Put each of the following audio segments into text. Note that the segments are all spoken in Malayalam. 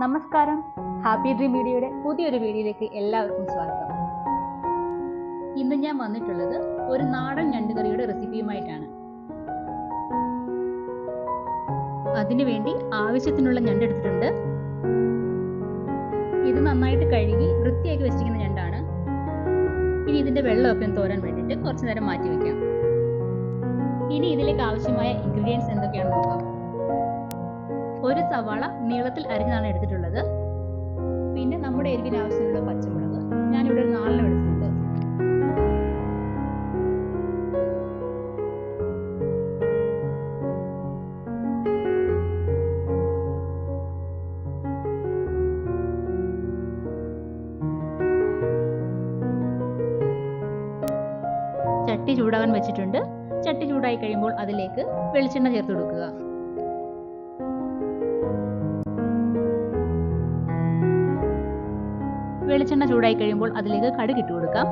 നമസ്കാരം. ഹാപ്പി ഡ്രീം മീഡിയയുടെ പുതിയൊരു വീഡിയോയിലേക്ക് എല്ലാവർക്കും സ്വാഗതം. ഇന്ന് ഞാൻ വന്നിട്ടുള്ളത് ഒരു നാടൻ ഞണ്ടുകറിയുടെ റെസിപ്പിയുമായിട്ടാണ്. അതിനുവേണ്ടി ആവശ്യത്തിനുള്ള ഞണ്ട് എടുത്തിട്ടുണ്ട്. ഇത് നന്നായിട്ട് കഴുകി വൃത്തിയാക്കി വെച്ചിരിക്കുന്ന ഞണ്ടാണ്. ഇനി ഇതിന്റെ വെള്ളമൊക്കെ തോരാൻ വേണ്ടിയിട്ട് കുറച്ചു നേരം മാറ്റി വെക്കാം. ഇനി ഇതിലേക്ക് ആവശ്യമായ ഇൻഗ്രീഡിയൻസ് എന്തൊക്കെയാണെന്ന് നോക്കാം. ഒരു സവാള നീളത്തിൽ അരിഞ്ഞാണ് എടുത്തിട്ടുള്ളത്. പിന്നെ നമ്മുടെ എരിവിന് ആവശ്യമുള്ള പച്ചമുളക്. ഞാനിവിടെ നാലെണ്ണം എടുത്തിട്ടുണ്ട്. ചട്ടി ചൂടാകാൻ വെച്ചിട്ടുണ്ട്. ചട്ടി ചൂടായി കഴിയുമ്പോൾ അതിലേക്ക് വെളിച്ചെണ്ണ ചേർത്ത് കൊടുക്കുക. വെളിച്ചെണ്ണ ചൂടായി കഴിയുമ്പോൾ അതിലേക്ക് കടുക് ഇട്ട് കൊടുക്കാം.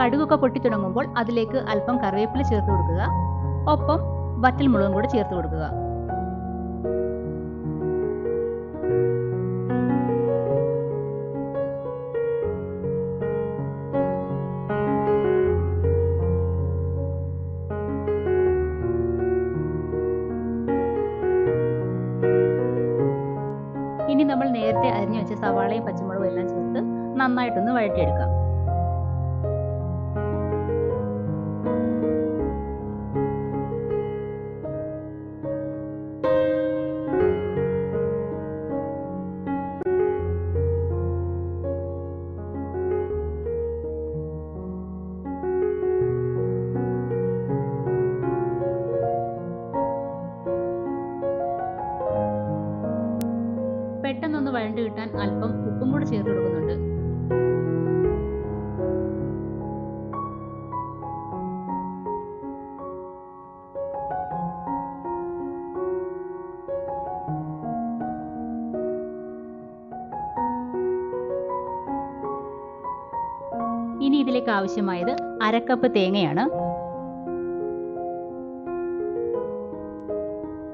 കടുകൊക്കെ പൊട്ടി തുടങ്ങുമ്പോൾ അതിലേക്ക് അല്പം കറിവേപ്പില ചേർത്ത് കൊടുക്കുക. ഒപ്പം വറ്റൽ മുളകും കൂടെ ചേർത്ത് കൊടുക്കുക. നേരത്തെ അരിഞ്ഞു വെച്ച സവാളയും പച്ചമുളകും എല്ലാം ചേർത്ത് നന്നായിട്ടൊന്ന് വഴറ്റിയെടുക്കാം. വഴണ്ട് കിട്ടാൻ അല്പം ഉപ്പും കൂടെ ചേർത്ത് കൊടുക്കുന്നുണ്ട്. ഇനി ഇതിലേക്ക് ആവശ്യമായത് അരക്കപ്പ് തേങ്ങയാണ്.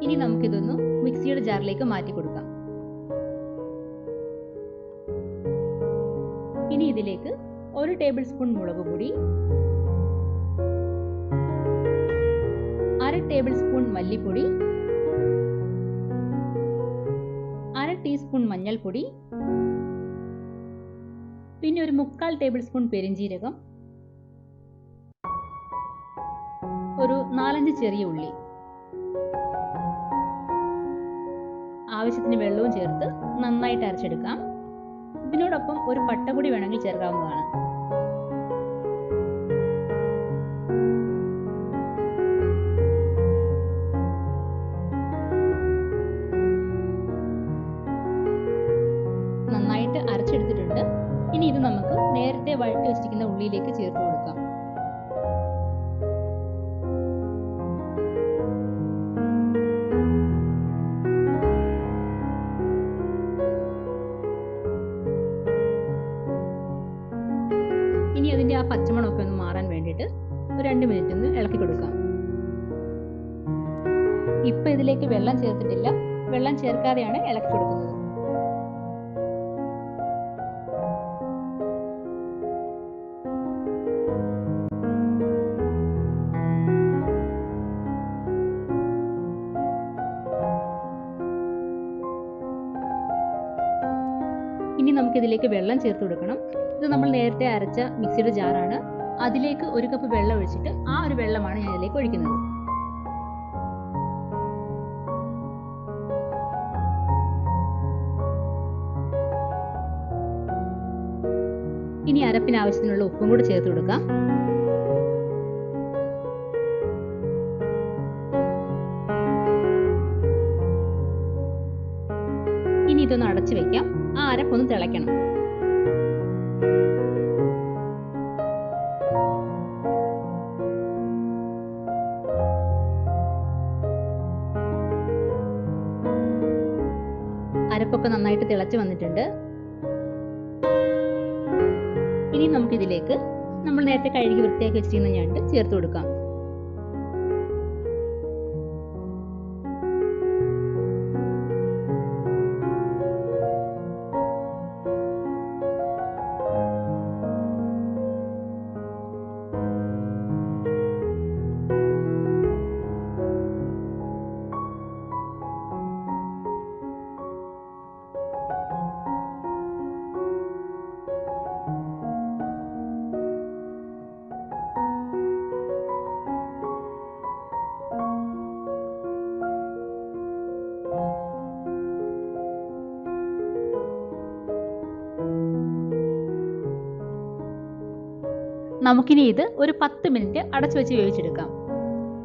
ഇനി നമുക്കിതൊന്ന് മിക്സിയുടെ ജാറിലേക്ക് മാറ്റി കൊടുക്കാം. ഇതിലേക്ക് ഒരു ടേബിൾ സ്പൂൺ മുളക് പൊടി അര ടേബിൾ സ്പൂൺ മല്ലിപ്പൊടി അര ടീസ്പൂൺ മഞ്ഞൾപ്പൊടി പിന്നെ ഒരു മുക്കാൽ ടേബിൾ സ്പൂൺ പെരിഞ്ജീരകം ഒരു നാലഞ്ച് ചെറിയ ഉള്ളി. ആവശ്യത്തിന് വെള്ളവും ചേർത്ത് നന്നായിട്ട് അരച്ചെടുക്കാം. ഇതിനോടൊപ്പം ഒരു പട്ടപൊടി വേണമെങ്കിൽ ചേർക്കാവുന്നതാണ് നന്നായിട്ട് അരച്ചെടുത്തിട്ടുണ്ട്. ഇനി ഇത് നമുക്ക് നേരത്തെ വഴറ്റി വെച്ചിരിക്കുന്ന ഉള്ളിയിലേക്ക് ചേർത്ത് കൊടുക്കാം. ഇപ്പൊ ഇതിലേക്ക് വെള്ളം ചേർത്തിട്ടില്ല. വെള്ളം ചേർക്കാതെയാണ് ഇളക്കി കൊടുക്കുന്നത്. ഇനി നമുക്ക് ഇതിലേക്ക് വെള്ളം ചേർത്ത് കൊടുക്കണം. ഇത് നമ്മൾ നേരത്തെ അരച്ച മിക്സിയുടെ ജാറാണ്. അതിലേക്ക് ഒരു കപ്പ് വെള്ളം ഒഴിച്ചിട്ട് ആ ഒരു വെള്ളമാണ് ഞാൻ ഇതിലേക്ക് ഒഴിക്കുന്നത്. ഇനി അരപ്പിന് ആവശ്യത്തിനുള്ള ഉപ്പും കൂടി ചേർത്ത് കൊടുക്കാം. ഇനി ഇതൊന്ന് അടച്ചു വെക്കാം. ആ അരപ്പൊന്ന് തിളയ്ക്കണം. അരപ്പൊക്കെ നന്നായിട്ട് തിളച്ച് വന്നിട്ടുണ്ട്. ഇനി നമുക്കിതിലേക്ക് നമ്മൾ നേരത്തെ കഴുകി വൃത്തിയാക്കി വെച്ചിരുന്ന ഞണ്ട് ചേർത്ത് കൊടുക്കാം. നമുക്കിനി ഇത് ഒരു പത്ത് മിനിറ്റ് അടച്ചു വെച്ച് വേവിച്ചെടുക്കാം.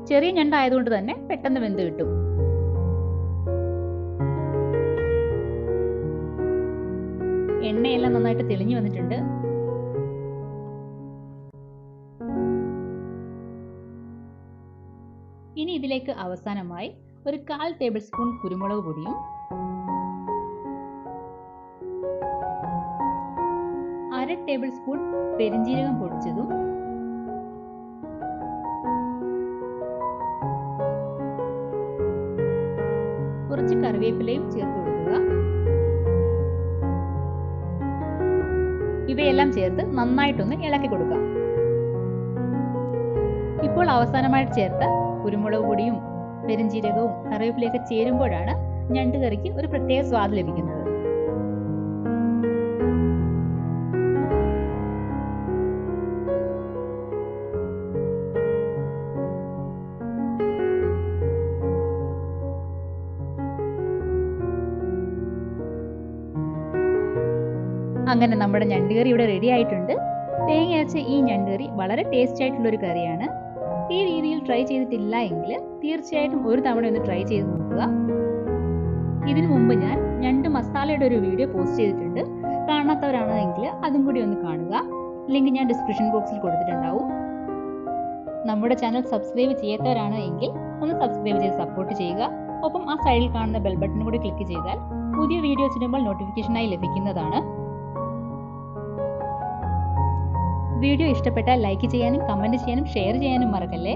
ചെറിയ ഞണ്ടായതുകൊണ്ട് തന്നെ പെട്ടെന്ന് വെന്ത് കിട്ടും. എണ്ണയെല്ലാം നന്നായിട്ട് തെളിഞ്ഞു വന്നിട്ടുണ്ട്. ഇനി ഇതിലേക്ക് അവസാനമായി ഒരു കാൽ ടേബിൾ സ്പൂൺ കുരുമുളക് പൊടിയും ടേബിൾ സ്പൂൺ പെരിഞ്ജീരകം പൊടിച്ചതും കുറച്ച് കറിവേപ്പിലയും ചേർത്ത് കൊടുക്കുക. ഇവയെല്ലാം ചേർത്ത് നന്നായിട്ടൊന്ന് ഇളക്കി കൊടുക്കാം ഇപ്പോൾ അവസാനമായിട്ട് ചേർത്ത കുരുമുളക് പൊടിയും പെരിഞ്ജീരകവും കറിവേപ്പിലയൊക്കെ ചേരുമ്പോഴാണ് ഞണ്ട് കറിക്ക് ഒരു പ്രത്യേക സ്വാദ് ലഭിക്കുന്നത്. അങ്ങനെ നമ്മുടെ ഞണ്ടുകറി ഇവിടെ റെഡി ആയിട്ടുണ്ട്. തേങ്ങ അരച്ച ഈ ഞണ്ടുകറി വളരെ ടേസ്റ്റി ആയിട്ടുള്ള ഒരു കറിയാണ്. ഈ രീതിയിൽ ട്രൈ ചെയ്തിട്ടില്ല എങ്കിൽ തീർച്ചയായിട്ടും ഒരു തവണ ഒന്ന് ട്രൈ ചെയ്ത് നോക്കുക. ഇതിനു മുമ്പ് ഞാൻ ഞണ്ട് മസാലയുടെ ഒരു വീഡിയോ പോസ്റ്റ് ചെയ്തിട്ടുണ്ട്. കാണാത്തവരാണെങ്കിൽ അതും കൂടി ഒന്ന് കാണുക. ലിങ്ക് ഞാൻ ഡിസ്ക്രിപ്ഷൻ ബോക്സിൽ കൊടുത്തിട്ടുണ്ടാവും. നമ്മുടെ ചാനൽ സബ്സ്ക്രൈബ് ചെയ്യാത്തവരാണ് എങ്കിൽ ഒന്ന് സബ്സ്ക്രൈബ് ചെയ്ത് സപ്പോർട്ട് ചെയ്യുക. ഒപ്പം ആ സൈഡിൽ കാണുന്ന ബെൽ ബട്ടൺ കൂടി ക്ലിക്ക് ചെയ്താൽ പുതിയ വീഡിയോസ് ഇടുമ്പോൾ നോട്ടിഫിക്കേഷനായി ലഭിക്കുന്നതാണ്. വീഡിയോ ഇഷ്ടപ്പെട്ടാൽ ലൈക്ക് ചെയ്യാനും കമന്റ് ചെയ്യാനും ഷെയർ ചെയ്യാനും മറക്കല്ലേ?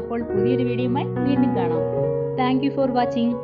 അപ്പോൾ പുതിയൊരു വീഡിയോയുമായി വീണ്ടും കാണാം. Thank for watching.